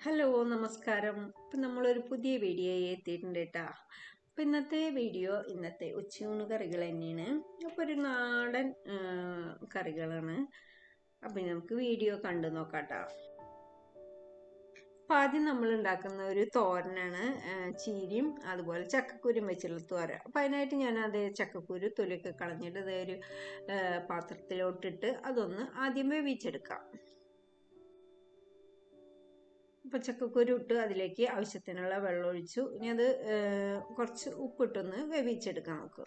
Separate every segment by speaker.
Speaker 1: Hello നമസ്കാരം. ഇപ്പം നമ്മളൊരു പുതിയ വീഡിയോ എത്തിയിട്ടുണ്ട് കേട്ടോ അപ്പം ഇന്നത്തെ വീഡിയോ ഇന്നത്തെ ഉച്ചയൂണ് കറികൾ തന്നെയാണ്. അപ്പോൾ ഒരു നാടൻ കറികളാണ്. അപ്പം നമുക്ക് വീഡിയോ കണ്ടു നോക്കാം അപ്പം ആദ്യം നമ്മൾ ഉണ്ടാക്കുന്ന ഒരു തോരനാണ് ചീരിയും അതുപോലെ ചക്കക്കുരും വെച്ചുള്ള തോര അപ്പം അതിനായിട്ട് ഞാൻ അത് ചക്കക്കുരു തൊലിയൊക്കെ കളഞ്ഞിട്ട് അതേ ഒരു പാത്രത്തിലോട്ടിട്ട് അതൊന്ന് ആദ്യം വേവിച്ചെടുക്കാം. ഇപ്പം ചക്കക്കുരു ഇട്ട് അതിലേക്ക് ആവശ്യത്തിനുള്ള വെള്ളം ഒഴിച്ചു ഇനി അത് കുറച്ച് ഉപ്പിട്ടൊന്ന് വേവിച്ചെടുക്കാം നമുക്ക്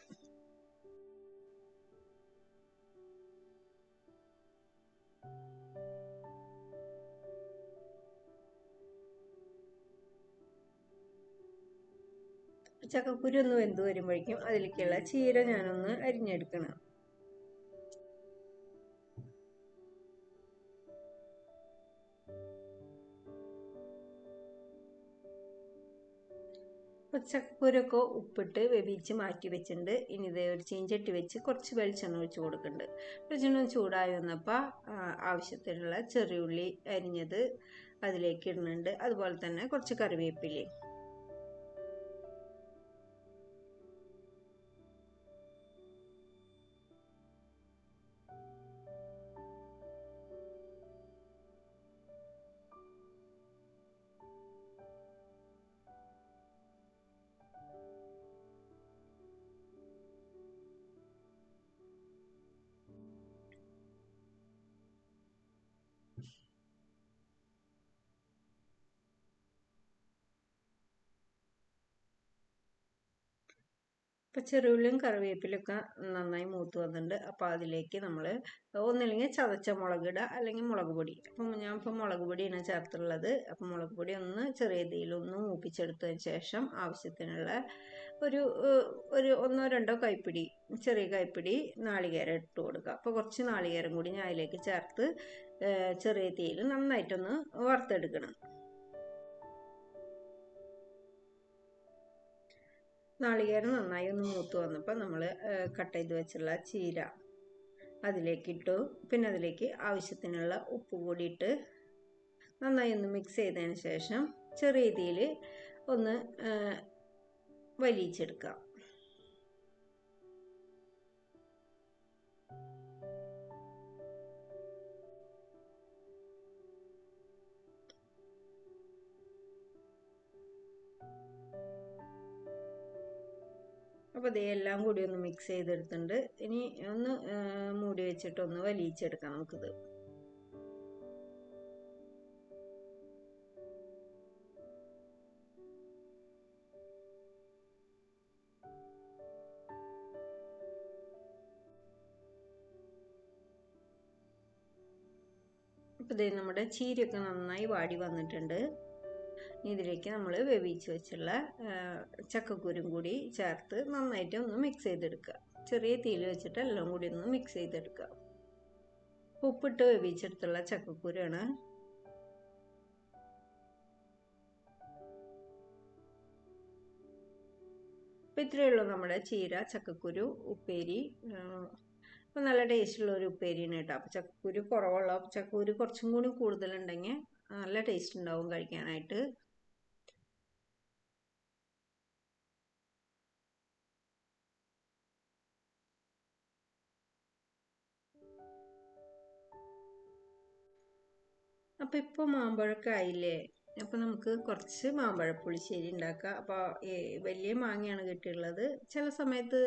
Speaker 1: ചക്കക്കുരു ഒന്ന് വെന്ത് വരുമ്പോഴേക്കും അതിലേക്കുള്ള ചീര ഞാനൊന്ന് അരിഞ്ഞെടുക്കണം. പച്ചക്കുരൊക്കെ ഉപ്പിട്ട് വേവിച്ച് മാറ്റി വെച്ചിട്ടുണ്ട്. ഇനി ഇതേ ഒരു ചീഞ്ചട്ടി വെച്ച് കുറച്ച് വെളിച്ചെണ്ണ ഒഴിച്ച് കൊടുക്കുന്നുണ്ട്. വെളിച്ചെണ്ണ ചൂടായി വന്നപ്പോൾ ആവശ്യത്തിനുള്ള ചെറിയുള്ളി അരിഞ്ഞത് അതിലേക്ക് ഇടുന്നുണ്ട്. അതുപോലെ തന്നെ കുറച്ച് കറിവേപ്പിലയും. ഇപ്പം ചെറുള്ളിയും കറിവേപ്പിലൊക്കെ നന്നായി മൂത്ത് വന്നിട്ടുണ്ട്. അപ്പോൾ അതിലേക്ക് നമ്മൾ ഒന്നില്ലെങ്കിൽ ചതച്ച മുളക് ഇടുക അല്ലെങ്കിൽ മുളക് പൊടി. അപ്പം ഞാൻ ഇപ്പം മുളക് പൊടിയാണ് ചേർത്തുള്ളത്. അപ്പം മുളക് പൊടി ഒന്ന് ചെറിയ തീയിലൊന്ന് മൂപ്പിച്ചെടുത്തതിന് ശേഷം ആവശ്യത്തിനുള്ള ഒരു ഒരു ഒന്നോ രണ്ടോ കൈപ്പിടി ചെറിയ കൈപ്പിടി നാളികേരം ഇട്ട് കൊടുക്കുക. അപ്പോൾ കുറച്ച് നാളികേരം കൂടി ഞാൻ അതിലേക്ക് ചേർത്ത് ചെറിയ തീയിൽ നന്നായിട്ടൊന്ന് വറുത്തെടുക്കണം. നാളികേരം നന്നായി ഒന്ന് മൂത്ത് വന്നപ്പോൾ നമ്മൾ കട്ട് ചെയ്ത് വെച്ചുള്ള ചീര അതിലേക്ക് ഇട്ടു. പിന്നെ അതിലേക്ക് ആവശ്യത്തിനുള്ള ഉപ്പ് കൂടി ഇട്ട് നന്നായി ഒന്ന് മിക്സ് ചെയ്തതിന് ശേഷം ചെറിയ രീതിയിൽ ഒന്ന് ആ, അപ്പോൾ ഇതേ എല്ലാം കൂടി ഒന്ന് മിക്സ് ചെയ്തെടുത്തിട്ടുണ്ട്. ഇനി ഒന്ന് മൂടി വെച്ചിട്ട് ഒന്ന് വലിയിച്ചെടുക്കാം നമുക്കിത്. അപ്പോൾ ഇതേ നമ്മുടെ ചീരയൊക്കെ നന്നായി വാടി വന്നിട്ടുണ്ട്. ഇതിലേക്ക് നമ്മൾ വേവിച്ച് വെച്ചുള്ള ചക്കക്കുരും കൂടി ചേർത്ത് നന്നായിട്ട് ഒന്ന് മിക്സ് ചെയ്തെടുക്കുക. ചെറിയ തീയിൽ വെച്ചിട്ട് എല്ലാം കൂടി ഒന്ന് മിക്സ് ചെയ്തെടുക്കുക. ഉപ്പിട്ട് വേവിച്ചെടുത്തുള്ള ചക്കക്കുരാണ് അപ്പോൾ ഇത്രയേ ഉള്ളൂ നമ്മുടെ ചീര ചക്കക്കുരു ഉപ്പേരി. അപ്പോൾ നല്ല ടേസ്റ്റുള്ള ഒരു ഉപ്പേരിയാണ് കേട്ടോ. അപ്പോൾ ചക്കക്കുരു കുറവുള്ള ചക്കക്കുരു കുറച്ചും കൂടി കൂടുതലുണ്ടെങ്കിൽ നല്ല ടേസ്റ്റ് ഉണ്ടാവും കഴിക്കാനായിട്ട്. അപ്പോൾ ഇപ്പോൾ മാമ്പഴമൊക്കെ ആയില്ലേ അപ്പോൾ നമുക്ക് കുറച്ച് മാമ്പഴപ്പുളിശ്ശേരി ഉണ്ടാക്കാം. അപ്പോൾ വലിയ മാങ്ങയാണ് കിട്ടിയുള്ളത്. ചില സമയത്ത്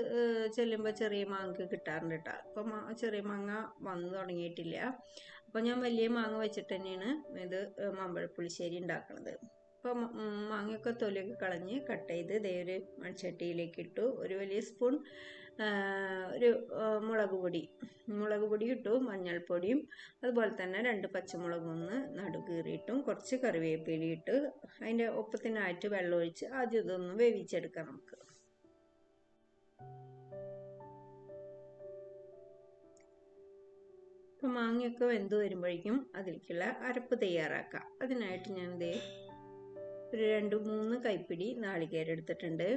Speaker 1: ചെല്ലുമ്പോൾ ചെറിയ മാങ്ങ കിട്ടാറുണ്ട് കേട്ടോ അപ്പോൾ ചെറിയ മാങ്ങ വന്നു തുടങ്ങിയിട്ടില്ല. അപ്പോൾ ഞാൻ വലിയ മാങ്ങ വെച്ചിട്ട് തന്നെയാണ് ഇത് മാമ്പഴപ്പുളിശ്ശേരി ഉണ്ടാക്കുന്നത് അപ്പോൾ മാങ്ങയൊക്കെ തൊലിയൊക്കെ കളഞ്ഞ് കട്ട് ചെയ്ത് ദേ ഒരു മൺചട്ടിയിലേക്ക് ഇട്ടു. ഒരു വലിയ സ്പൂൺ ഒരു മുളക് പൊടി. മുളക് പൊടി ഇട്ടു മഞ്ഞൾപ്പൊടിയും അതുപോലെ തന്നെ രണ്ട് പച്ചമുളകും ഒന്ന് നടുകീറിയിട്ടും കുറച്ച് കറിവേപ്പിലി ഇട്ട് അതിന്റെ ഒപ്പത്തിനായിട്ട് വെള്ളം ഒഴിച്ച് ആദ്യം ഇതൊന്ന് വേവിച്ചെടുക്കാം നമുക്ക്. ഇപ്പം മാങ്ങയൊക്കെ വെന്ത് വരുമ്പോഴേക്കും അതിലേക്കുള്ള അരപ്പ് തയ്യാറാക്കാം. അതിനായിട്ട് ഞാൻ ദേ ഒരു രണ്ട് മൂന്ന് കൈപ്പിടി നാളികേരം എടുത്തിട്ടുണ്ട്.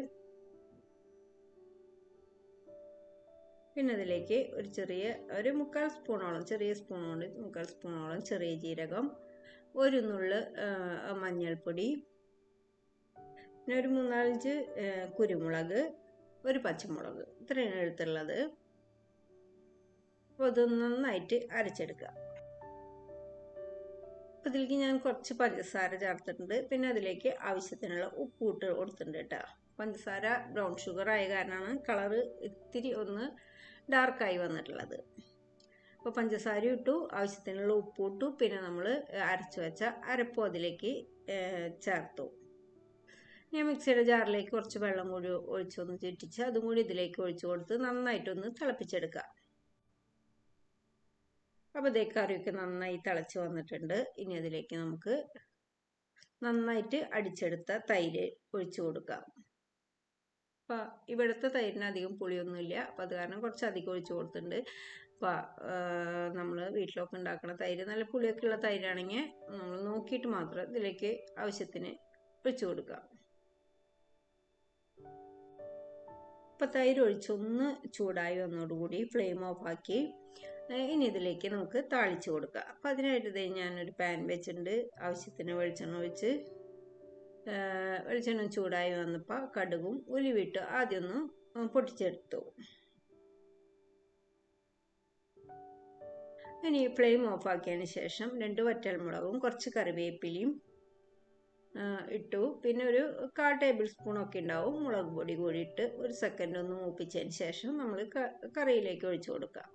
Speaker 1: പിന്നെ അതിലേക്ക് ഒരു ചെറിയ ഒരു മുക്കാൽ സ്പൂണോളം ചെറിയ സ്പൂണോളം മുക്കാൽ സ്പൂണോളം ചെറിയ ജീരകം ഒരു നുള്ള് മഞ്ഞൾപ്പൊടി പിന്നെ ഒരു മൂന്നാലഞ്ച് കുരുമുളക് ഒരു പച്ചമുളക്. ഇത്രയാണ് എടുത്തുള്ളത് അപ്പോൾ അത് നന്നായിട്ട് അരച്ചെടുക്കുക. ഇതിലേക്ക് ഞാൻ കുറച്ച് പഞ്ചസാര ചേർത്തിട്ടുണ്ട്. പിന്നെ അതിലേക്ക് ആവശ്യത്തിനുള്ള ഉപ്പ് ഇട്ട് കൊടുത്തിട്ടുണ്ട് കേട്ടോ. പഞ്ചസാര ബ്രൗൺ ഷുഗർ ആയ കാരണമാണ് കളറ് ഇത്തിരി ഒന്ന് ഡാർക്കായി വന്നിട്ടുള്ളത്. അപ്പോൾ പഞ്ചസാര ഇട്ടു ആവശ്യത്തിനുള്ള ഉപ്പ് ഇട്ടു പിന്നെ നമ്മൾ അരച്ചു വെച്ച അരപ്പും അതിലേക്ക് ചേർത്തു. ഞാൻ മിക്സിയുടെ ജാറിലേക്ക് കുറച്ച് വെള്ളം കൂടി ഒഴിച്ചൊന്ന് ചുറ്റിച്ച് അതും കൂടി ഇതിലേക്ക് ഒഴിച്ചു കൊടുത്ത് നന്നായിട്ടൊന്ന് തിളപ്പിച്ചെടുക്കുക. അപ്പോൾ ഇതേ കറിയൊക്കെ നന്നായി തിളച്ച് വന്നിട്ടുണ്ട്. ഇനി അതിലേക്ക് നമുക്ക് നന്നായിട്ട് അടിച്ചെടുത്ത തൈര് ഒഴിച്ചു കൊടുക്കാം. അപ്പോൾ ഇവിടുത്തെ തൈരിന് അധികം പുളിയൊന്നുമില്ല. അപ്പോൾ അത് കാരണം കുറച്ച് അധികം ഒഴിച്ചു കൊടുത്തിട്ടുണ്ട്. അപ്പോൾ നമ്മൾ വീട്ടിലൊക്കെ ഉണ്ടാക്കുന്ന തൈര് നല്ല പുളിയൊക്കെ ഉള്ള തൈരാണെങ്കിൽ നമ്മൾ നോക്കിയിട്ട് മാത്രം ഇതിലേക്ക് ആവശ്യത്തിന് ഒഴിച്ചു കൊടുക്കാം. അപ്പോൾ തൈര് ഒഴിച്ചൊന്ന് ചൂടായി വന്നതോടുകൂടി ഫ്ലെയിം ഓഫാക്കി ഇനി ഇതിലേക്ക് നമുക്ക് താളിച്ച് കൊടുക്കുക അപ്പോൾ അതിനായിട്ട് ഇതേ ഞാനൊരു പാൻ വെച്ചിട്ടുണ്ട്. ആവശ്യത്തിന് വെളിച്ചെണ്ണ ഒഴിച്ച് വെളിച്ചെണ്ണ ചൂടായി വന്നപ്പോൾ കടുകും ഉലിവിട്ട് ആദ്യം ഒന്ന് പൊട്ടിച്ചെടുത്തു. ഇനി ഫ്ലെയിം ഓഫ് ഓഫാക്കിയതിന് ശേഷം രണ്ട് വറ്റൽമുളകും കുറച്ച് കറിവേപ്പിലയും ഇട്ടു. പിന്നെ ഒരു കാ ടേബിൾ സ്പൂണൊക്കെ ഉണ്ടാവും. മുളക് പൊടി കൂടി ഇട്ട് ഒരു സെക്കൻഡ് ഒന്ന് മൂപ്പിച്ചതിന് ശേഷം നമ്മൾ കറിയിലേക്ക് ഒഴിച്ചു കൊടുക്കാം.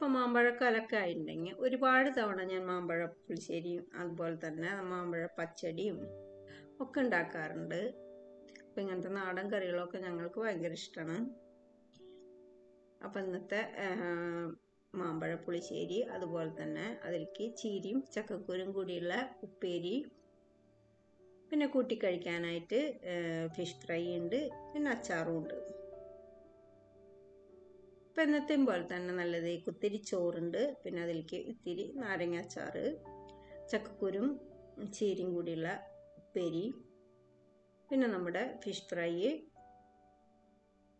Speaker 1: അപ്പം മാമ്പഴക്കാലൊക്കെ ആയിട്ടുണ്ടെങ്കിൽ ഒരുപാട് തവണ ഞാൻ മാമ്പഴ പുളിശ്ശേരിയും അതുപോലെ തന്നെ മാമ്പഴ പച്ചടിയും ഒക്കെ ഉണ്ടാക്കാറുണ്ട് അപ്പം ഇങ്ങനത്തെ നാടൻ കറികളൊക്കെ ഞങ്ങൾക്ക് ഭയങ്കര ഇഷ്ടമാണ് അപ്പം ഇന്നത്തെ മാമ്പഴ പുളിശ്ശേരി അതുപോലെ തന്നെ അതിലേക്ക് ചീരിയും ചക്കക്കുരും കൂടിയുള്ള ഉപ്പേരി പിന്നെ കൂട്ടി കഴിക്കാനായിട്ട് ഫിഷ് ഫ്രൈ ഉണ്ട് പിന്നെ അച്ചാറും ഉണ്ട് ഇപ്പം എന്നത്തെയും പോലെ തന്നെ നല്ലത്. കുത്തിരി ചോറുണ്ട് പിന്നെ അതിലേക്ക് ഇത്തിരി നാരങ്ങാച്ചാറ് ചക്കക്കുരും ചീരും കൂടിയുള്ള ഉപ്പേരി പിന്നെ നമ്മുടെ ഫിഷ് ഫ്രൈ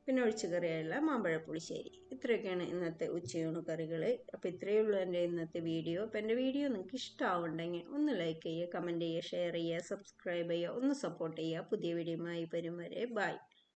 Speaker 1: പിന്നെ ഒഴിച്ചു കറിയായുള്ള മാമ്പഴ പുളിശ്ശേരി ഇത്രയൊക്കെയാണ് ഇന്നത്തെ ഉച്ചയൂണ് കറികൾ അപ്പോൾ ഇത്രയേ ഉള്ളൂ എന്റെ ഇന്നത്തെ വീഡിയോ. അപ്പോൾ എന്റെ വീഡിയോ നിങ്ങൾക്ക് ഇഷ്ടമാവുണ്ടെങ്കിൽ ഒന്ന് ലൈക്ക് ചെയ്യുക കമന്റ് ചെയ്യുക ഷെയർ ചെയ്യുക സബ്സ്ക്രൈബ് ചെയ്യുക ഒന്ന് സപ്പോർട്ട് ചെയ്യുക. പുതിയ വീഡിയോയുമായി വരും വരെ. ബൈ